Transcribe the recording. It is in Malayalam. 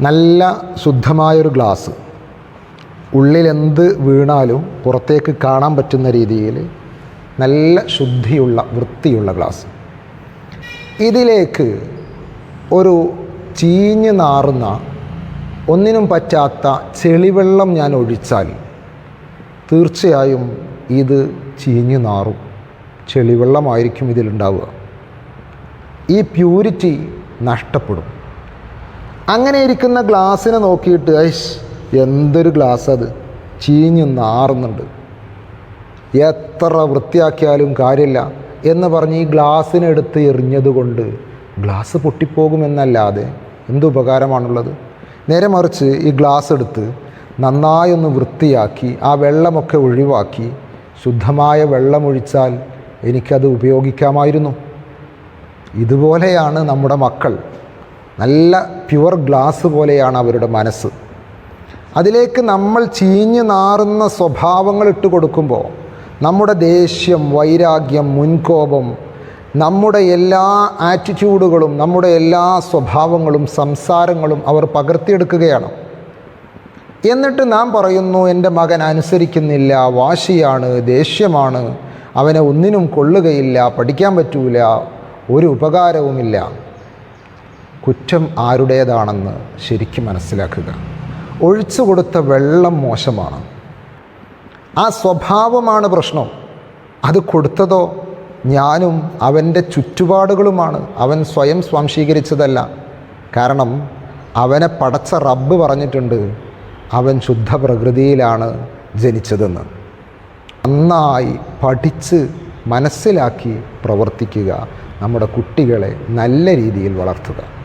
നല്ല ശുദ്ധമായൊരു ഗ്ലാസ്. ഉള്ളിലെന്ത് വീണാലും പുറത്തേക്ക് കാണാൻ പറ്റുന്ന രീതിയിൽ നല്ല ശുദ്ധിയുള്ള വൃത്തിയുള്ള ഗ്ലാസ്. ഇതിലേക്ക് ഒരു ചീഞ്ഞ് നാറുന്ന ഒന്നിനും പറ്റാത്ത ചെളിവെള്ളം ഞാൻ ഒഴിച്ചാൽ തീർച്ചയായും ഇത് ചീഞ്ഞ് നാറും. ചെളിവെള്ളമായിരിക്കും ഇതിലുണ്ടാവുക. ഈ പ്യൂരിറ്റി നഷ്ടപ്പെടും. അങ്ങനെ ഇരിക്കുന്ന ഗ്ലാസ്സിനെ നോക്കിയിട്ട് ഐഷ് എന്തൊരു ഗ്ലാസ് അത് ചീഞ്ഞ് നാറുന്നുണ്ട് എത്ര വൃത്തിയാക്കിയാലും കാര്യമില്ല. എന്ന് പറഞ്ഞ് ഈ ഗ്ലാസ്സിനെടുത്ത് എറിഞ്ഞതുകൊണ്ട് ഗ്ലാസ് പൊട്ടിപ്പോകുമെന്നല്ലാതെ എന്ത് ഉപകാരമാണുള്ളത്? നേരെ മറിച്ച് ഈ ഗ്ലാസ് എടുത്ത് നന്നായൊന്ന് വൃത്തിയാക്കി ആ വെള്ളമൊക്കെ ഒഴിവാക്കി ശുദ്ധമായ വെള്ളമൊഴിച്ചാൽ എനിക്കത് ഉപയോഗിക്കാമായിരുന്നു. ഇതുപോലെയാണ് നമ്മുടെ മക്കൾ. നല്ല പ്യുവർ ഗ്ലാസ് പോലെയാണ് അവരുടെ മനസ്സ്. അതിലേക്ക് നമ്മൾ ചീഞ്ഞു നാറുന്ന സ്വഭാവങ്ങൾ ഇട്ട് കൊടുക്കുമ്പോൾ നമ്മുടെ ദേഷ്യം വൈരാഗ്യം മുൻകോപം നമ്മുടെ എല്ലാ ആറ്റിറ്റ്യൂഡുകളും നമ്മുടെ എല്ലാ സ്വഭാവങ്ങളും സംസാരങ്ങളും അവർ പകർത്തിയെടുക്കുകയാണ്. എന്നിട്ട് നാം പറയുന്നു എന്റെ മകൻ അനുസരിക്കുന്നില്ല വാശിയാണ് ദേഷ്യമാണ് അവനെ ഒന്നിനും കൊള്ളുകയില്ല പഠിക്കാൻ പറ്റൂല ഒരു ഉപകാരവുമില്ല. കുറ്റം ആരുടേതാണെന്ന് ശരിക്കും മനസ്സിലാക്കുക. ഒഴിച്ചു കൊടുത്ത വെള്ളം മോശമാണ്. ആ സ്വഭാവമാണ് പ്രശ്നം. അത് കൊടുത്തതോ? ഞാനും അവന്റെ ചുറ്റുപാടുകളുമാണ്. അവൻ സ്വയം സ്വാംശീകരിച്ചതല്ല. കാരണം അവനെ പടച്ച റബ്ബ് പറഞ്ഞിട്ടുണ്ട് അവൻ ശുദ്ധ പ്രകൃതിയിലാണ് ജനിച്ചതെന്ന്. നന്നായി പഠിച്ച് മനസ്സിലാക്കി പ്രവർത്തിക്കുക. നമ്മുടെ കുട്ടികളെ നല്ല രീതിയിൽ വളർത്തുക.